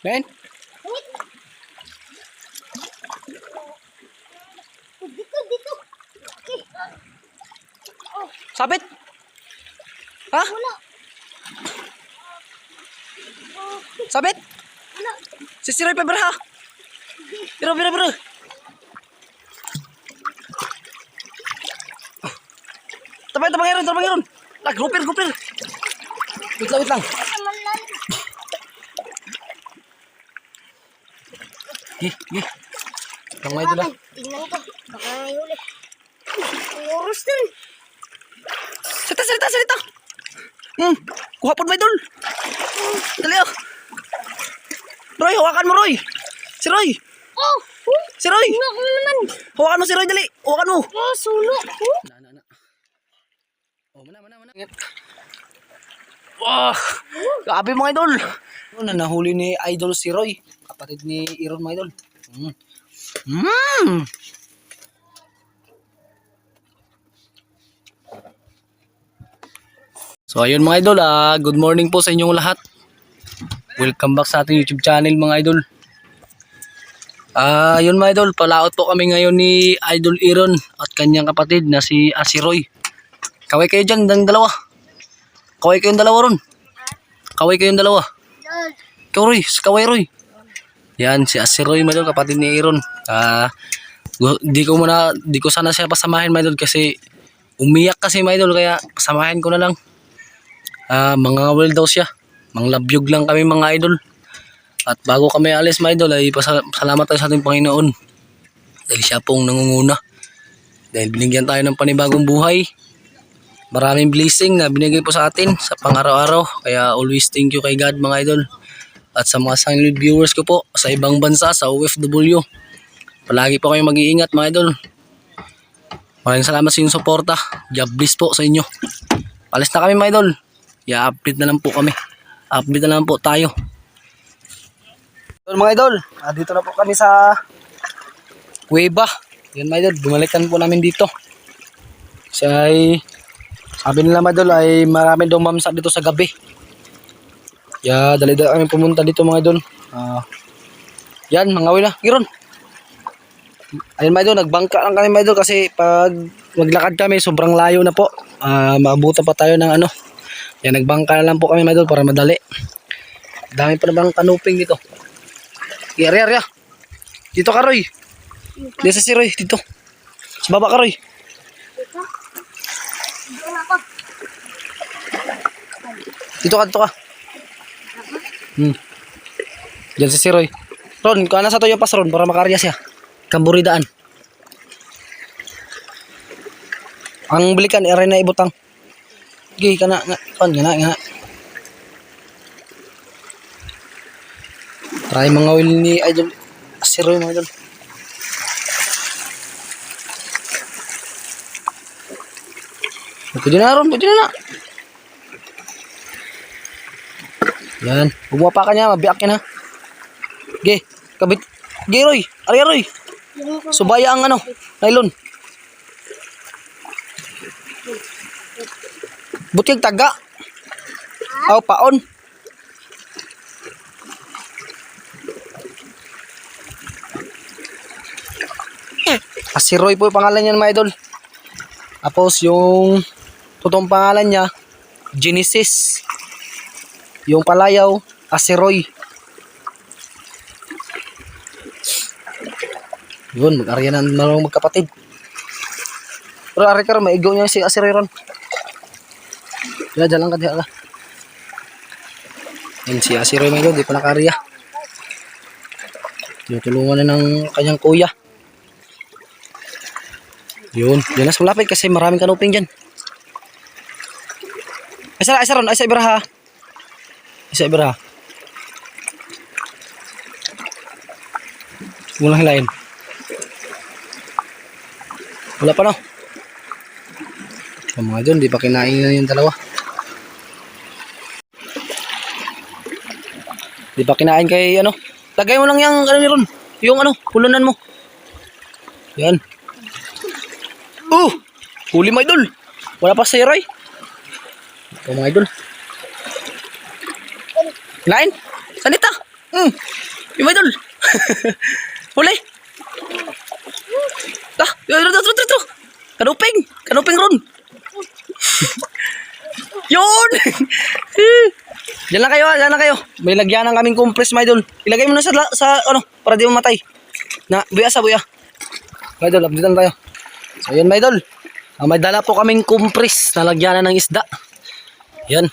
Ben? Dito, dito. Sabit? Ha? wala. Sabit? Wala. Sisiroy pa bra. Biro, biro, biro. Tabay, tabay ngayon, tabay ngayon. Lag, grupir, grupir. Wait lang, wait lang. Naman lang. Gi, gi. Lang may dula. Tingnan ko. Baka may huli. May oras din. Salita, salita, salita. Hmm, kuha po may dul. Dali oh. Roy, hawakan mo Roy. Si Roy. Oh! Oh! Si Roy. Ano ko naman? Hawakan mo si Roy, dali. Hawakan mo. Oh, sulo. Oh! Na, na, na. Oh, mana, mana, mana. Wah, grabe mga idol. Ano na nahuli ni idol si Roy, kapatid ni Iron mga idol. Mm. Mm. So ayun mga idol, ah, good morning po sa inyong lahat. Welcome back sa ating YouTube channel mga idol. Ah, yun mga idol, palaot po kami ngayon ni Idol Iron at kanyang kapatid na si Asiroy. Kaway kayo dyan, ng dalawa. Kaway kayong dalawa ron. Kaway kayong dalawa. Roy, si Kaway Roy. Yan, si Asiroy mga idol, kapatid ni Iron. Ah, gu- di ko muna, di ko sana siya pasamahin idol kasi umiyak kasi mga idol kaya pasamahin ko na lang. Ah, mga well daw siya. Manglabyog lang kami mga idol. At bago kami alis mga idol ay pasal- salamat tayo sa ating Panginoon. Dahil siya pong nangunguna. Dahil binigyan tayo ng panibagong buhay. Maraming blessing na binigay po sa atin sa pang-araw-araw. Kaya always thank you kay God mga idol. At sa mga silent viewers ko po sa ibang bansa, sa OFW. Palagi po kayo mag-iingat mga idol. Maraming salamat sa inyong suporta. God bless po sa inyo. Alis na kami mga idol. I-update na lang po kami. Update na lang po tayo. Yun mga idol, ah, dito na po kami sa Cueva. Yan mga idol, bumalikan po namin dito. Kasi ay, sabi nila mga idol ay marami daw mamsa dito sa gabi. Ya, dali dali kami pumunta dito mga idol. Ah, yan, mga wala. Giron. Ayun mga idol, nagbangka lang kami mga idol kasi pag maglakad kami, sobrang layo na po. Ah, maabutan pa tayo ng ano. Yan, nagbangka na lang po kami mga idol para madali. Dami pa namang kanuping dito. Yari, yari. Dito ka, Roy. Dito sa si Roy, dito. Sa baba ka, Roy. Na. Dito ka, dito ka. Hmm. Diyan si si Roy. Ron, ano sa toyo pas Ron para makarya siya. Kamburidaan. Ang belikan, aray na ibutang. Gih, kana, nga, kon, nga, nga. Try mga will ni Idol. Si Roy, mga Idol. Pwede na Ron, pwede na na. Yan. Bumuha pa ka niya, mabiyak yan ha. Ge, kabit. Ge, Roy. Ari, Roy. Subaya ang ano, nylon. Butig taga. Aw, paon. Ah, si Roy po yung pangalan niya mga idol. Tapos yung totoong pangalan niya, Genesis. Yung palayaw, Asiroy. Yun, mag-arya na marunong magkapatid. Pero ari ka ron, maigaw niya si Asiroy ron. Diyan, diyan lang ka, diyan ka. Si Asiroy mga di pa nakarya. Tinutulungan na ng kanyang kuya. Yun, diyan na malapit kasi maraming kanuping dyan. Ay, sa, ay, sa ron, ay, sa ibra. Walang hilain. Wala pa no. Ang mga dyan, di pa kinain na yung dalawa. Di pa kinain kay ano. Lagay mo lang yung ano ni Ron. Yung ano, pulunan mo. Yan. Oh! Huli mga idol. Wala pa sa Roy. Ito mga idol. Lain? Sanita? Mm. Yung idol. Huli. Ah, tro, tro, tro, tro. Kanuping. Kanuping ron. Yun. Diyan lang kayo, ah, diyan lang kayo. May lagyan ng kaming compress, my idol. Ilagay mo na sa, sa ano, para di mamatay. Na, buya sa buya. My idol, update tayo. So, yun, my idol. Ah, may dala po kaming compress na lagyanan ng isda. Yan.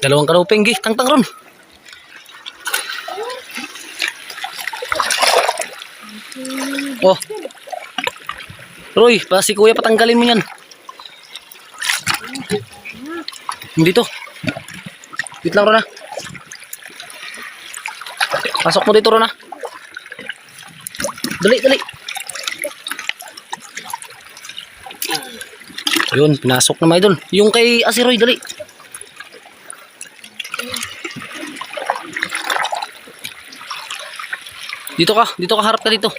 Dalawang kanuping, gi. Tang-tang ron. Oh. Roy, pa si kuya patanggalin mo yan. Dito. Wait lang, Rona. Pasok mo dito, Rona. Dali, dali. Yun, pinasok na mga idol. Yung kay Asiroy, dali. Dito ka, dito ka, harap ka dito.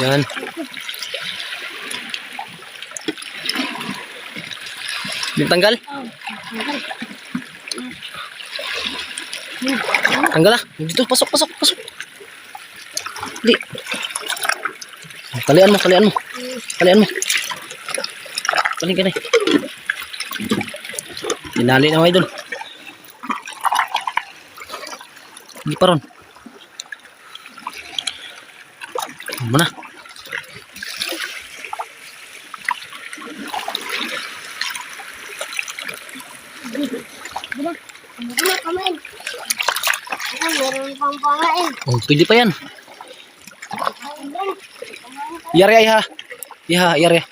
Yan. Tanggal? Tanggal ah. Dito, pasok, pasok, pasok. Di. Talian mo, talian mo. Talian mo. Taling ka na eh. Dinali na mga idol. Hindi pa ron. Ano na? Ano na kamain? Ano, meron pang pangain. Oh, pwede pa yan. Yari ay ha. Iha, yari.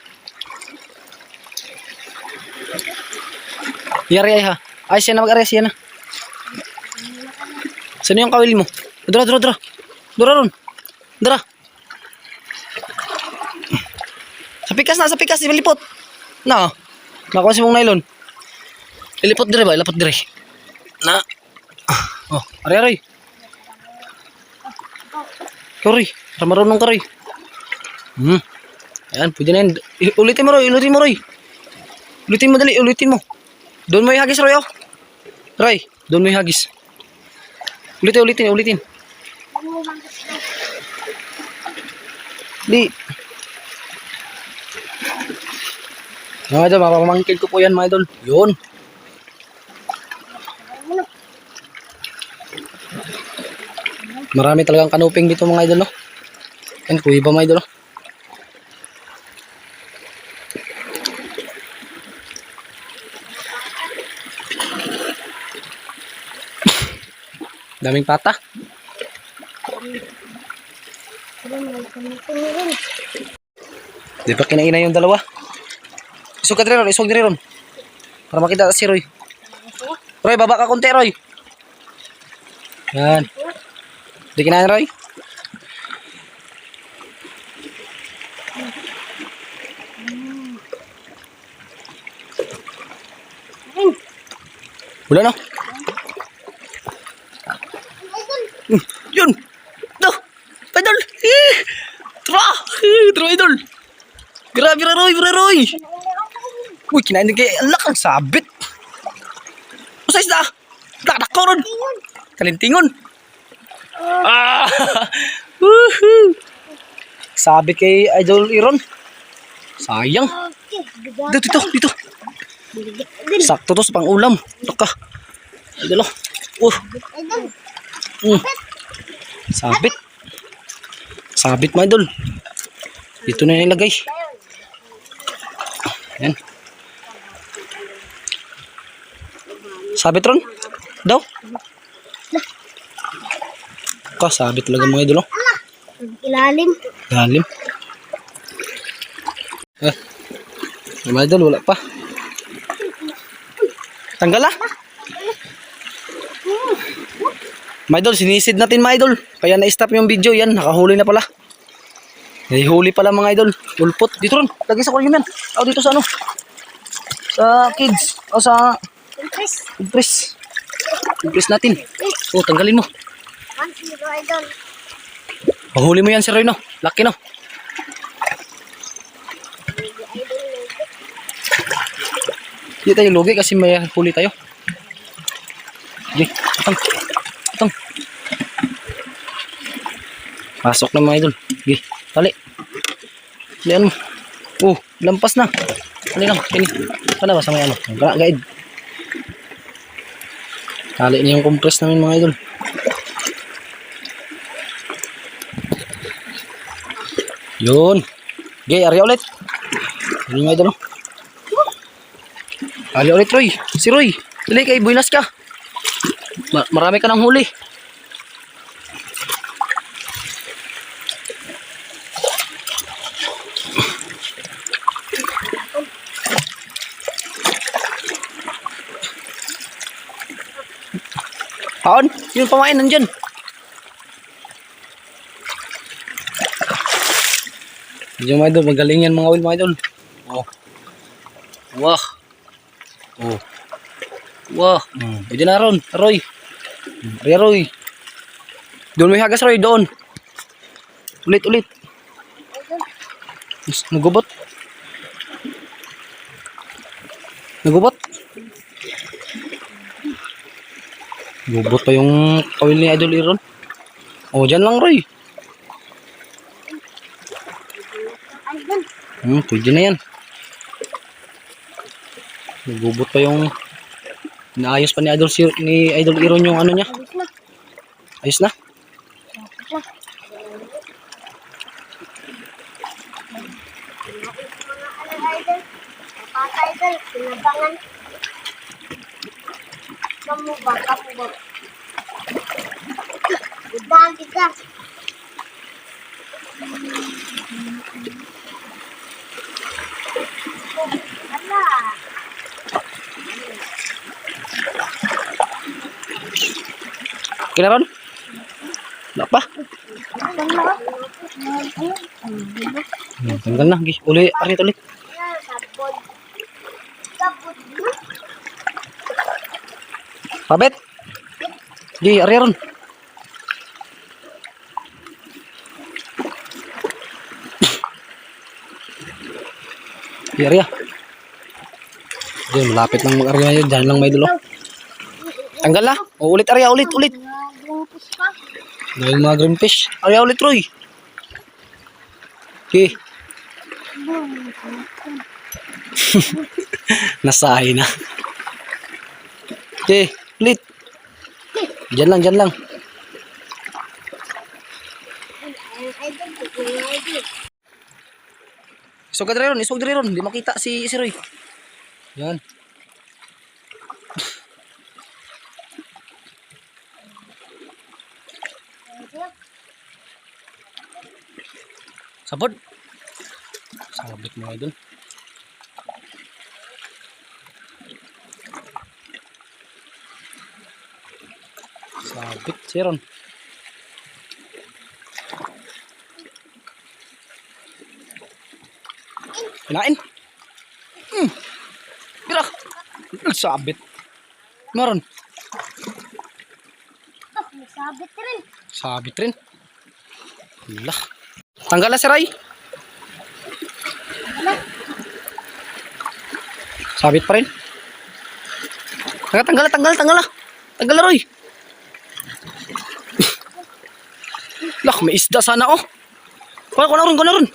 Yari ay ha. Ay, siya na na. Saan yung kawil mo? Dura, dura, dura. Dura ron. Dura. Sa pikas na, sa pikas, di malipot. Na, nakuha si mong nylon. Ilipot dire ba? Ilipot dire. Na. Oh, ari, ari. Roy, para marunong ka, Roy. Hmm. Ayan, pwede na yan. Ulitin mo, Roy. Ulitin mo, Roy. Ulitin mo, dali. Ulitin mo. Doon mo ihagis, Roy, oh. Roy, doon mo ihagis. Ulitin, ulitin, ulitin. Di. Mga idol, mapamangkil ko po yan, mga idol. Yun. Marami talagang kanuping dito mga idol, no? Yan, kuya ba mga idol, no? Daming pata. Di pa kinaina yung dalawa. Isog ka ron, isog dire ron. Para makita si Roy. Roy, baba ka konti, Roy. Yan. Di kinain, Roy? Wala na. Hmm, Yun. No. Idol. Eh. Tra. Eh, Tra, idol. Grabe na, Roy. Uy, kinain din kay Alak ang sabit. Usay isda. Dakdak ko ron. Kalintingon. Ah! Woohoo! Sabit kay Idol Iron. Sayang. Dito, dito, dito. Sakto to sa pang-ulam. Ito ka. Idol, oh. Mm. Sabit. Sabit, mga idol. Dito na nilagay. Yan. Sabit ron? Daw? Ka, sabit talaga mga idol, oh. Ilalim. Lalim. Eh. Mga idol, wala pa. Tanggal ah. Mga idol, sinisid natin mga idol. Kaya na-stop yung video yan. Nakahuli na pala. Nahihuli pala mga idol. Ulpot. Dito ron. Lagi sa aquarium yan. O dito sa ano. Sa kids. O sa Impress. compress. Compress natin. O, tanggalin mo. Pahuli mo yan si Roy, no? Laki, no? Hindi tayo lugi kasi may huli tayo. Sige, atang. Atang. Pasok na mga idol. Sige, tali. Talian mo. Oh, lampas na. Tali lang, kini. Sana ba sa may ano? Ga guide. Tali niya yung compress namin mga idol. Yun. Okay, area ulit. Yun mga idol. oh. Ali ulit, Roy. Si Roy. Dali kay builas ka. Ma- marami ka ng huli. Paon, yung pamain nandyan. Medyo mga idol, magaling yan mga oil mga idol. Oh. Wah. Oh. Wah. Hmm. Pwede na ron. Roy. Ria Roy. Doon may hagas Roy. Doon. Ulit ulit. Nagubot. Nagubot. Gubot pa yung oil ni Idol Iron. Oh, dyan lang Roy. Hmm, pwede na yan. Nagubot pa yung naayos pa ni Idol Sir, ni Idol Iron yung ano niya. Alis na. Ayos na. Lapit na. Mga ano, idol. Kapata, idol. Pinabangan. Kamu ba? Kamu ba? Udahan ka. Ala. Kinaron? Wala pa. Ano? Hmm, tanggal na. Gi, uli, arit ulit. Pabet. Gi, ari ron. Gi, ari ah. Diyan, malapit lang mag-area yun. Diyan lang may dulo. Tanggal na. O, ulit, ari, ulit, ulit. Pa. Dahil mga green fish. Ari, ulit, Roy. Gi. Nasahay na. Okay, ulit. Diyan lang, diyan lang. Isog ka ron, isog ron. Hindi makita si, si Roy. Yan. Sabod. Sabit mo idol. Sabit siya ron. Kinain. Hmm. Birak. Sabit. Meron. Oh, sabit rin. Sabit rin. Lah. Tanggal na si Ray. Sabit pa rin. Tanggal, tanggal, tanggal, tanggal. Tanggal na, Roy. May isda sana, oh. Kuha, kuha na ron, kuha na ron.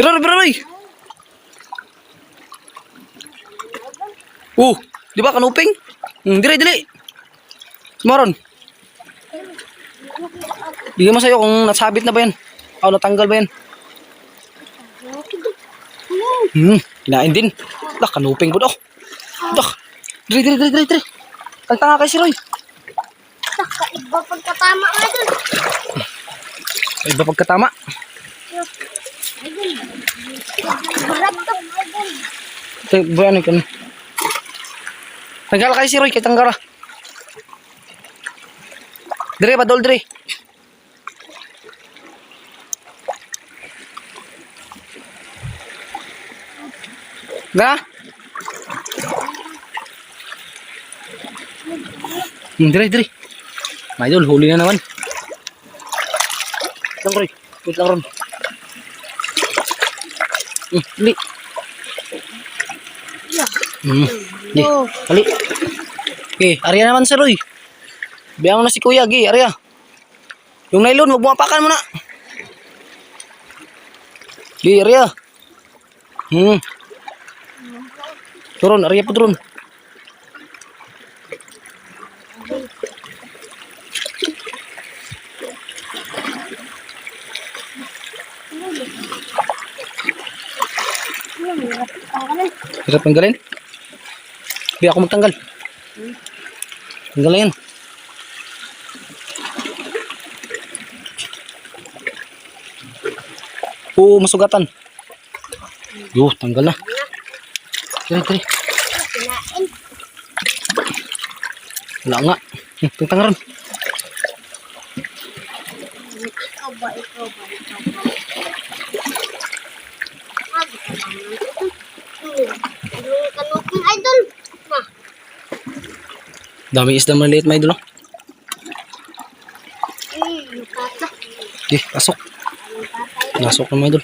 Biro, biro, Roy. Oh, di ba kanuping? Hmm, dire, dire. Maron. Bigyan mo sa'yo kung nasabit na ba yan. O natanggal ba yan. Hmm, kinain din. Dah, kanuping po daw. Dah, dire, dire, dire, dire, dire. Tagtanga kay si Roy. Kakaiba pagkatama nga dun. Ay, iba pagkatama. Idol. Barat to, idol. Ito, ba ano kan? Tanggal kay si Roy, kay Tanggara. Dire, padol, dire. Na? Hmm, dire, dire. Idol, huli na naman. Lang, Roy. Wait lang, Ron. Hmm, dali. Hmm. Di, dali. Okay, Arya naman si Roy. Biyan mo na si Kuya, gi, Arya. Yung nylon, wag mo apakan mo na. Gi, Arya. Hmm. Turun, Arya po turun. Hirap tanggalin. Biya ako magtanggal. Tanggal na yan. Oo, masugatan. Yo, tanggal na. Tiri. Kinain. Wala nga. Hmm, tanggal ron. Ikaw kanukong idol. Ma. Daming isda maliit, may idol. kata. Eh, pasok. Pasok na, may idol.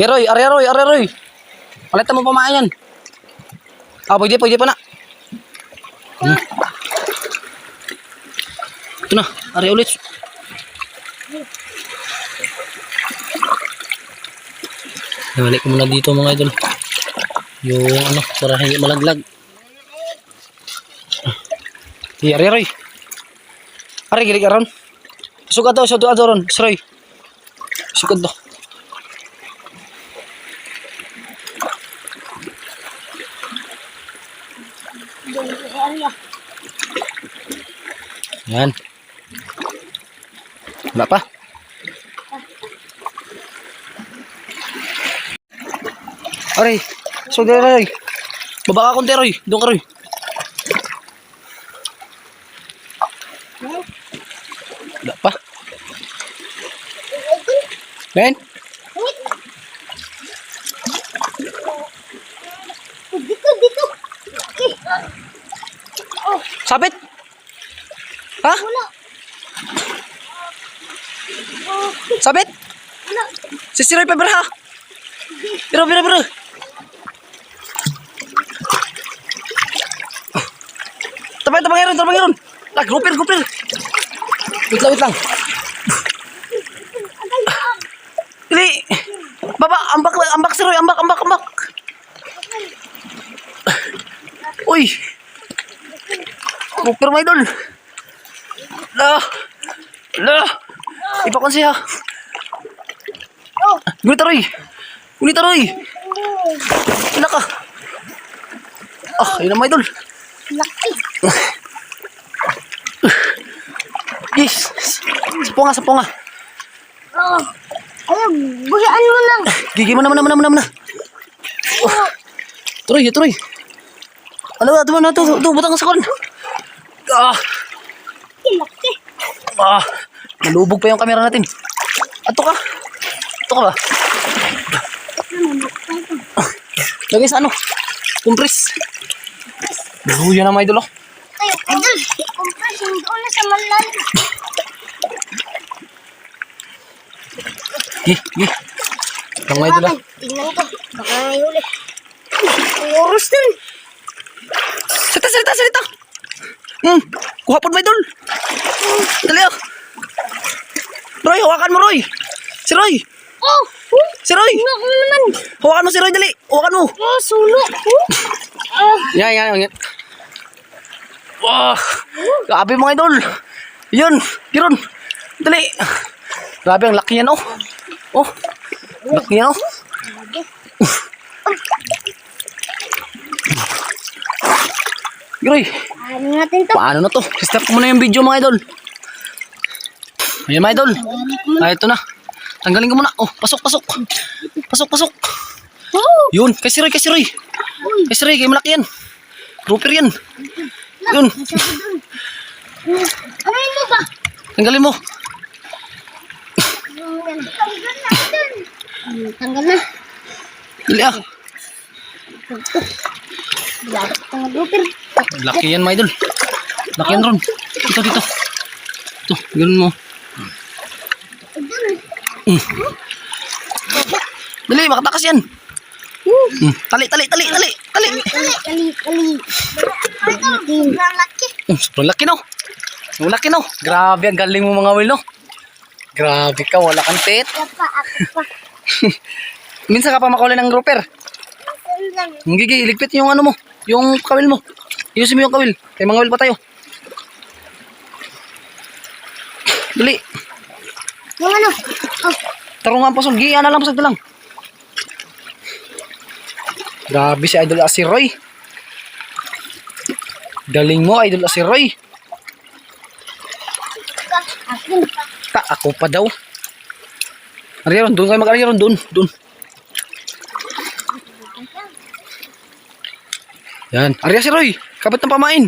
Yeah, Roy, are Roy, are Roy. Palitan mo pamaan yan. Ah, pwede, pwede pa na. Hmm. Ito na, are ulit. Nabalik ko muna dito mga idol. Yung ano, para hindi malaglag. Iya, are Roy. Are, gilig aron. Sugad daw, sugad daw ron. Sroy. Sugad daw. Yan. Wala pa. Aray, so dito Roy. Baba ka konti Roy. Doon ka Roy. Wala pa. Ben? Sabit? Ha? Sabit? Wala. Si Siroy pa ha? Biro, biro, biro. Tabay ngayon. Lag, gupir, gupir. Wait lang, wait lang. Dili. Baba, ambak, ambak si Roy, ambak, ambak, ambak. Uy. Gupir, my idol. La. La. Ipakon siya. Oh, Gunit Roy. Gunit Roy. Wala ka. Ah, yun ang my idol. Nga, sapo nga. Oh. Ayun, buhian mo lang. Gigi mo na, mo na, mo na, mo na, mo na. Oh. Tuloy, tuloy. Ito mo na, ito, ito, butang sa kon. Ah, Eh, laki. ah. Nalubog pa yung kamera natin. Ato ka. Ato ka ba? Lagay sa ano? Kumpres. Buhuyo na mga idol, oh. Ay, idol. Yung doon na sa malalim. Gi, gi. Idol, ah. Tingnan ko. Baka nahihuli. Ang oras din. Salita, salita, salita. Hmm, kuha po mga idol. Dali, oh. Roy, hawakan mo, Roy. Si Roy. Oh! Oh! Si Roy. Naman. Hawakan mo si Roy, dali. Hawakan mo. Oh, sulo. Oh! Ah, Yan, yan, yan. Wow. Grabe mga idol. Yun. Yun. Dali. Grabe, ang laki yan, oh. Oh. Laki yan, oh. Roy, ano natin to? paano na to? Stop mo na yung video mga idol. Ayan mga idol. Ah, ito na. Tanggalin ko muna. Oh, pasok, pasok. Pasok, pasok. Yun, kay si Roy, kay si Roy. Uy! Kay si Roy, kay malaki yan. Grouper yan. Yun, ko Ano tanggalin mo. Tanggal na dun. Tanggal na. Dali ah. Laki yan, mga idol. Laki yan ron. Dito, dito. Ito, ganun mo. Dun. Dali, makatakas yan. Hmm, tali, tali, tali, tali, tali. Kali, kali. Ito, sobrang laki. Sobrang laki no. Ang laki no. Grabe, ang galing mo mga wil no. Grabe ka, wala kang tit. Ako pa. Minsan ka pa makuli ng grouper. Gigi, iligpit yung ano mo. Yung kawil mo. Ayusin mo yung kawil. Kaya mga wil pa tayo. Dali. Yung ano? Oh, Tarungan pasog. Giyan na lang pasog na lang. Grabe si Idol Asiroy. Galing mo, Idol Asiroy. ka, akin pa. Ta, ako pa daw. Ariyaron, doon kayo mag-ariyaron. Doon, doon. Yan. Arya si Roy. Kapat ng pamain.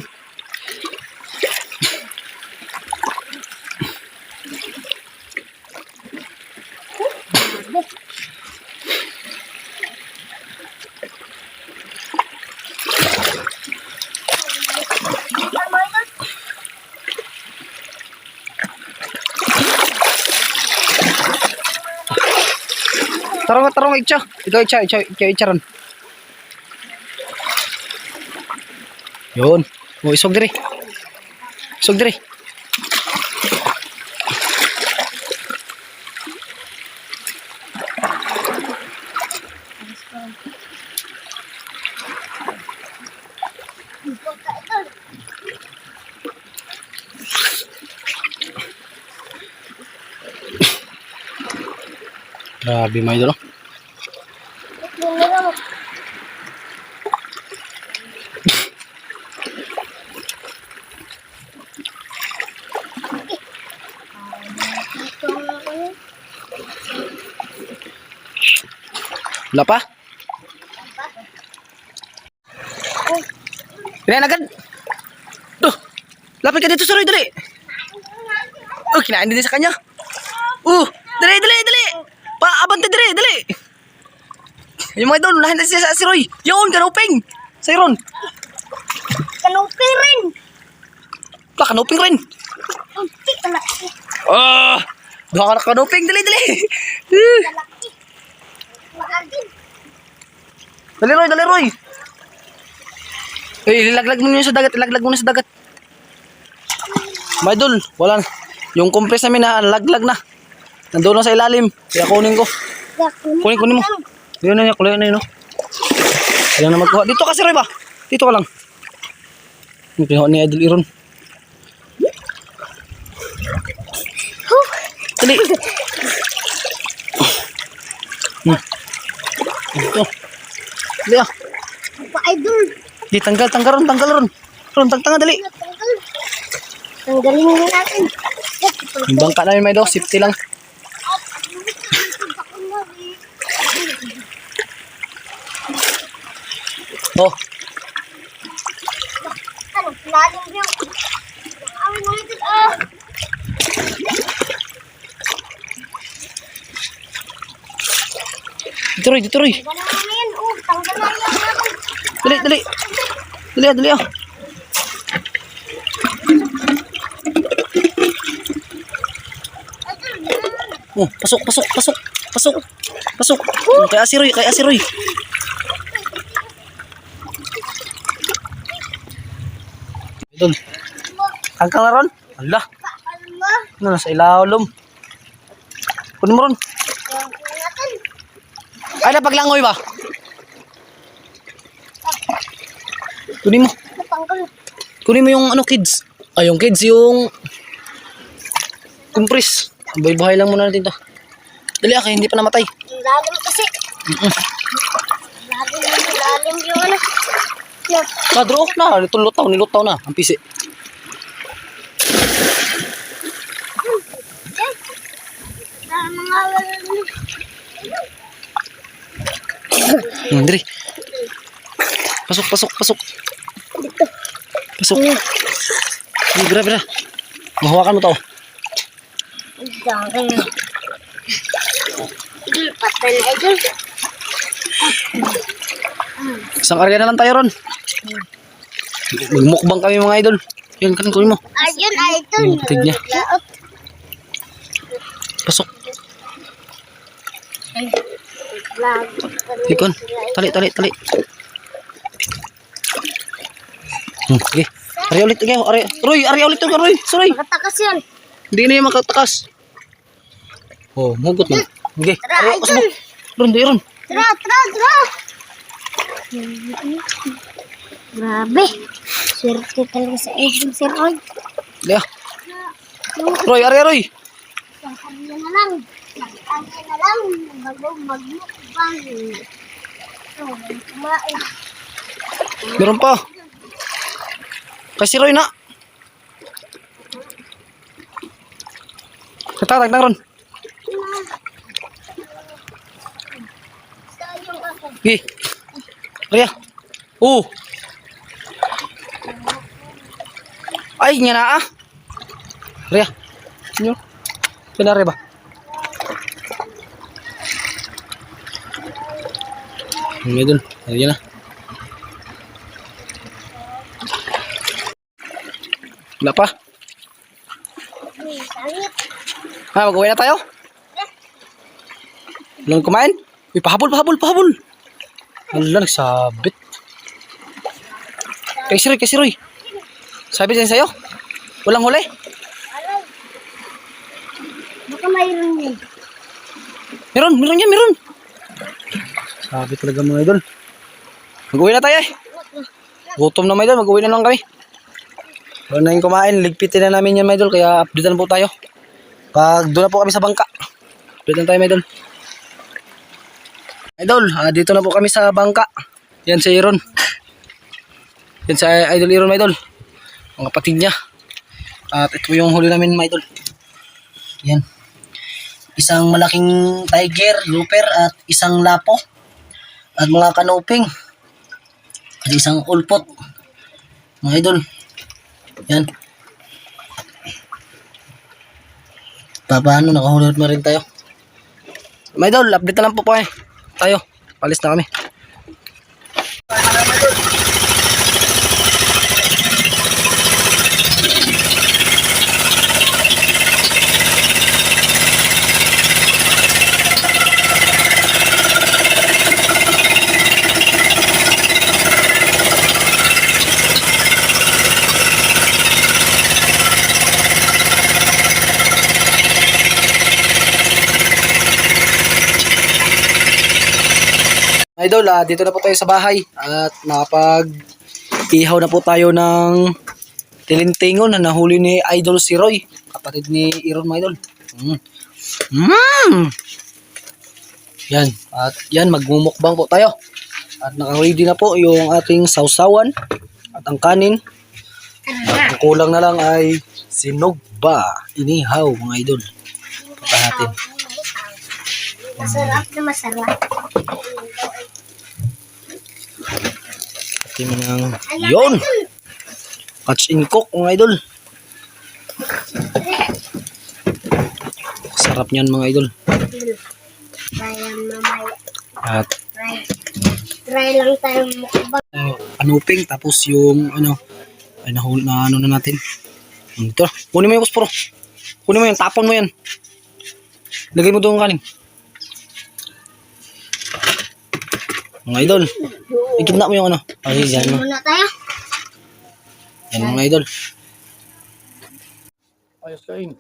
Ano ito? Tarong, tarong, itcha. Ikaw, itcha, itcha, itcha, itcha ron. Yun. O, isog diri. Isog diri. Ito ka, ito. Grabe, mga idol. oh. Ito na lang. Ito na lang. Wala pa? Kinain agad. Tuh. Lapit ka dito, Roy, dali. Oh, kinain din sa kanya. Uh, dali, dali, dali. Pa, abante, dali, dali. Yung mga idol, lahin na siya sa si Roy. Yun, kanuping. Sa Iron. Kanupi rin. Pa, kanuping rin. Unti kalaki. Ah, baka na kanuping, dali, dali. Dali, Roy, dali, Roy. Eh, ilaglag mo yun sa dagat, ilaglag mo na sa dagat. Mga idol, wala na. Yung compress namin na, laglag na. Nandun lang sa ilalim. Kaya kunin ko. Kunin, kunin mo. Yun na yun, kunin na yun. oh. Na magkuha. Dito kasi, Roy ba? Dito ka lang. Yung pinuha ni Idol Iron. Dali. Hmm. Dito. Dali ah. Pa-idol. Di tanggal, tanggal ron, tanggal ron. Ron, tang tanga dali. Tanggal. Tanggalin mo natin. Yung bangka namin may daw, safety lang. Oh, Ano, lalim yung... Awin mo ito. Ah! Dito Roy, dito Roy. Na na. Dali, dali. Dali dali ah. Oh, pasok, pasok, pasok, pasok, pasok. Kay Asiroy, kay Asiroy. Idol, tangkal na ron. Ano mo? ano nasa ilalom. Kunin mo ron. Ay, napaglangoy ba? Kunin mo. Kunin mo yung ano kids. Ay, yung kids, yung... Compress. Buhay-buhay lang muna natin to. Dali kaya hindi pa namatay. Lalim kasi. Lalim yung lalim yung ano. Yan. Ah, draw na. Ito lutaw, nilutaw na. Ang pisi. Hmm, dali. Pasok, pasok, pasok. dito. Pasok. Hindi, grabe na. Mahawakan mo to. Dami. Idol, patay na idol. Isang area na lang tayo ron. Magmukbang kami mga idol. Yan, kan kunin mo. Ayun, idol. Yung Ikon. Tali, tali, tali. Hmm, sige. Ari ulit, sige. Ari, Roy, ari ulit ito, Roy. Sorry. Makatakas yan. Hindi na yung makatakas. Oh, mugot. Sige. Tara, Ari, Idol. usbok. Ron, di ron. Tara, tara, tara. Grabe. Swerte talaga sa Idol, Sir Roy. Ah. Roy, ari, Roy. Kaya na lang. Kaya na lang. Bago magmukbang. Meron pa. Kasi Roy na. Katatag na ron. Gi. Ria. Oh. Ay, nga na ah. Ria. Nyo. Pinare ba? May dun. Ayan na. Wala pa. Ha, mag-uwi na tayo? Lang kumain? Uy, pahabol, pahabol, pahabol. Wala, nagsabit. Kay Siroy, kay Siroy. Sabi din sa'yo? Walang huli? Baka mayroon din. Meron, meron yan, meron. Sabi talaga mga idol. Mag-uwi na tayo eh. Gutom na mga idol, mag-uwi na lang kami. Wala na yung kumain, ligpitin na namin yan mga idol, kaya update na po tayo. Pag doon na po kami sa bangka. Update na tayo mga idol. Idol, ah, dito na po kami sa bangka. Yan si Iron. Yan si Idol Iron mga idol. Mga kapatid niya. At ito yung huli namin mga idol. Yan isang malaking tiger, grouper at isang lapo at mga kanuping. At isang ulpot. Mga idol. Yan. Pa paano nakahuli na rin tayo. Mga idol update na lang po po eh. Tayo. Palis na kami Idol, ah, dito na po tayo sa bahay at nakapag ihaw na po tayo ng tilintingon na nahuli ni Idol si Roy, kapatid ni Iron mga Idol. Mm. Mm. Yan, at yan magmumukbang po tayo. At naka-ready na po yung ating sausawan at ang kanin. At ang kulang na lang ay sinugba, inihaw mga idol. Punta natin. Masarap na masarap. Ating ng yon. Catch and cook mga idol. Sarap niyan mga idol. At Try. Lang tayo mukbang. uh, anuping tapos yung ano ay nahul na ano na natin. Ito. Kunin mo yung kusporo. Kunin mo yan. Tapon mo yan. Lagay mo doon kanin. Mga idol. Ikidna mo yung ano. Ay, yan mo. Muna tayo. Yan mga idol. Ayos kain.